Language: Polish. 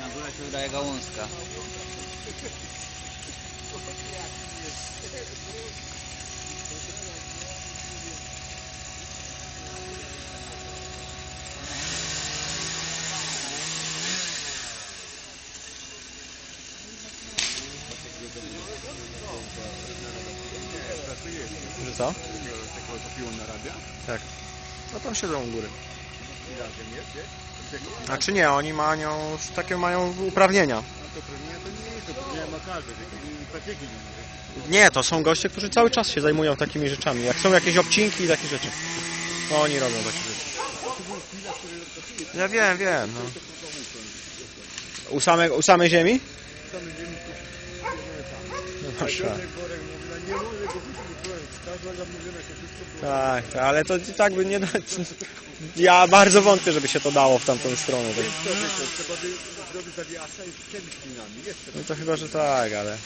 Na górę się wydaje gałązka. Że co? Takiego topiło na radia? Tak. No tam siedzą u góry. Tego? Znaczy nie, oni mają, takie mają uprawnienia. A nie to są goście, którzy cały czas się zajmują takimi rzeczami. Jak są jakieś obcinki i takie rzeczy. To oni robią takie rzeczy. Ja wiem, wiem. No. U, samej, u samej ziemi? No, no. Tak, ale to tak by nie da... Ja bardzo wątpię, żeby się to dało w tamtą stronę. Tak. No to chyba, że tak, ale...